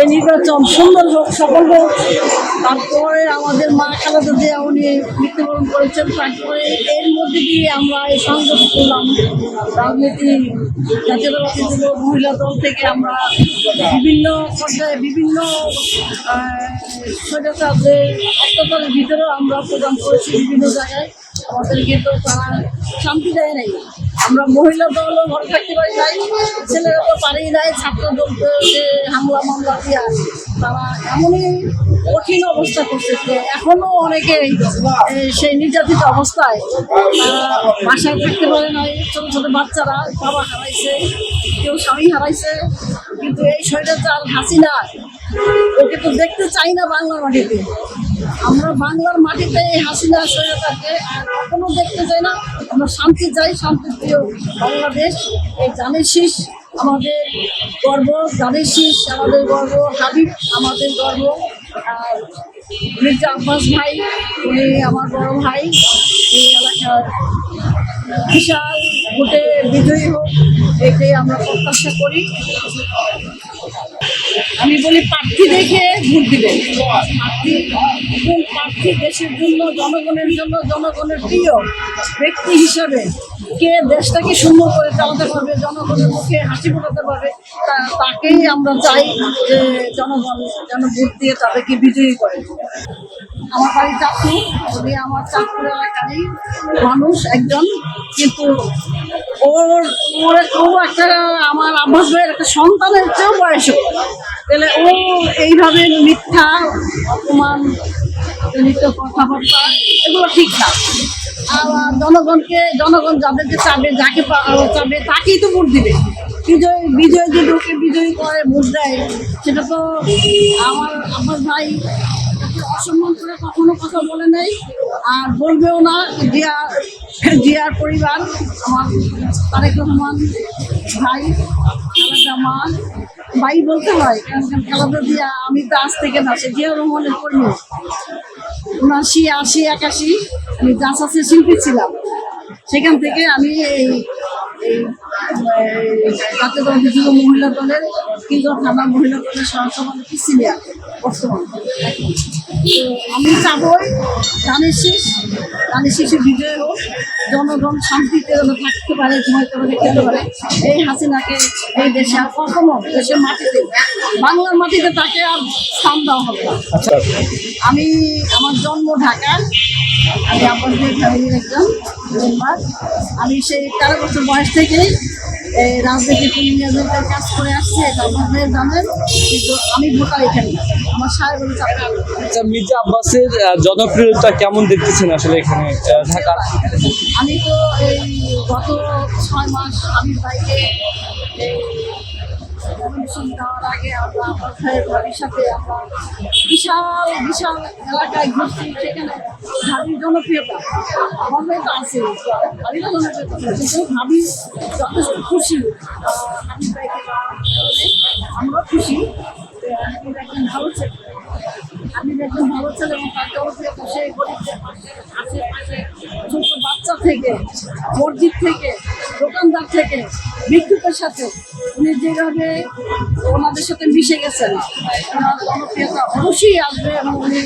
এই নির্বাচন সুন্দর হোক, সফল হোক। তারপরে আমাদের মা খালেদা জিয়া, উনি মৃত্যুবরণ করেছেন। তারপরে এর মধ্যে দিয়ে আমরা এই সংযোগ করলাম। রাজনীতি জাতীয় যুব, মহিলা দল থেকে আমরা বিভিন্ন পর্যায়ে বিভিন্ন স্বৈরাচারদের অত্যাচারের ভিতরেও আমরা প্রদান করেছি বিভিন্ন জায়গায়। আমাদেরকে তো তারা শান্তি দেয় নাই। আমরা মহিলা দলও ঘরে থাকতে পারি নাই, ছেলেরা তো পারেই নাই, ছাত্র দলকে যে হামলা মামলা দিয়া তারা এমনই কঠিন অবস্থা করতেছে এখনও অনেকে সেই নির্যাতিত অবস্থায় বাসায় থাকতে পারে নাই। ছোট ছোট বাচ্চারা বাবা হারাইছে, কেউ স্বামী হারাইছে। কিন্তু এই স্বৈরাচার হাসিনা ওকে তো দেখতে চাই না বাংলার মাটিতে। আমরা বাংলার মাটিতে এই হাসিনা স্বৈরাচারকে আর কখনো দেখতে চাই না। আমরা শান্তি চাই শান্তির প্রিয় বাংলাদেশ। এই জানের শীষ, আমাদের গর্ব জানের শীষ, আমাদের গর্ব, হাবিব, আমাদের গর্ব। আর মির্জা আব্বাস ভাই, উনি আমার বড় ভাই। এই এলাকার বিশাল ভোটে বিজয়ী হোক, এটাই আমরা প্রত্যাশা করি। আমি বলি প্রার্থী দেখে ভোট দিবেন কোন প্রার্থী দেশের জন্য, জনগণের জন্য, জনগণের প্রিয় ব্যক্তি হিসাবে কে দেশটাকে সুন্দর করে চালাতে পারবে, জনগণের মুখে হাসি ফোটাতে পারবে তাকেই আমরা চাই যে জনগণ যেন ভোট দিয়ে তাদেরকে বিজয়ী করে। আমার বাড়ি চাঁদপুর উনি আমার চাঁদপুর এলাকারই মানুষ একজন, কিন্তু ওর ওর ও একটা আমার আব্বাস ভাইয়ের একটা সন্তানের চেয়েও বয়স। তাহলে ও এইভাবে মিথ্যা, অপমান, জনিত কথাবার্তা, এগুলো ঠিক না। আর জনগণকে, জনগণ যাদেরকে চাবে, যাকে চাবে, তাকেই তো ভোট দিবে। বিজয় বিজয় যদি ওকে বিজয়ী করে ভোট দেয়, সেটা তো আমার আমার ভাই অসম্মান করে কখনো কথা বলে নেই। আর বলবেও না জিয়া জিয়ার পরিবার, আমার তারেক রহমান ভাই, খালেদা ভাই বলতে হয় খালেদা জিয়া আমি তো আজ থেকে না, সে জিয়া রহমানের কর্মী। উনাশি আশি, একাশি, আমি জাসাসের শিল্পী ছিলাম। সেখান থেকে আমি এই এই জাতীয় যুব মহিলা দলের কিজর থানা মহিলা দলের সহসভাপতি সিনিয়র বর্তমান আমি চাবই ধানের শীষ ধানের শীষে বিজয় হোক জনগণ শান্তিতে যেন থাকতে পারে ঘুমাইতে পারে খেতে পারে এই হাসিনাকে এই দেশে আর কখনো দেশের মাটিতে বাংলার মাটিতে তাকে আর স্থান দেওয়া হবে না আমি আমার জন্ম ঢাকা আমি আপনাদের ফ্যামিলির একজন মেম্বার আমি সেই তেরো বছর বয়স থেকেই এই রাজনীতি পুলিশের কাজ করে আসছি এটা আপনাদের জানেন কিন্তু আমি ভোটার এখানে আমার সাহেব আচ্ছা মির্জা আব্বাসের জনপ্রিয়তা কেমন দেখতেছেন আসলে এখানে ঢাকার? আমি তো এই গত ছয় মাস আমি ভাইকে আগে আমরা আমার ভাবির সাথে আমরা বিশাল বিশাল এলাকায় ঘুরছি সেখানে ভাবির জনপ্রিয়তা আমার মেয়ে তো আছে ভাবির জনপ্রিয়তা ভাবি যথেষ্ট খুশি। পাওয়ার খুশি। একজন ভালো ছেলে। আমি একজন ভালো ছেলে এবং তার জনপ্রিয়তা সেই আশেপাশে ছোট বাচ্চা থেকে, মসজিদ থেকে দোকানদার থেকে বিদ্যুতের সাথে উনি যেভাবে ওনাদের সাথে মিশে গেছেন, ওনার জনপ্রিয়তা অবশ্যই আসবে এবং উনি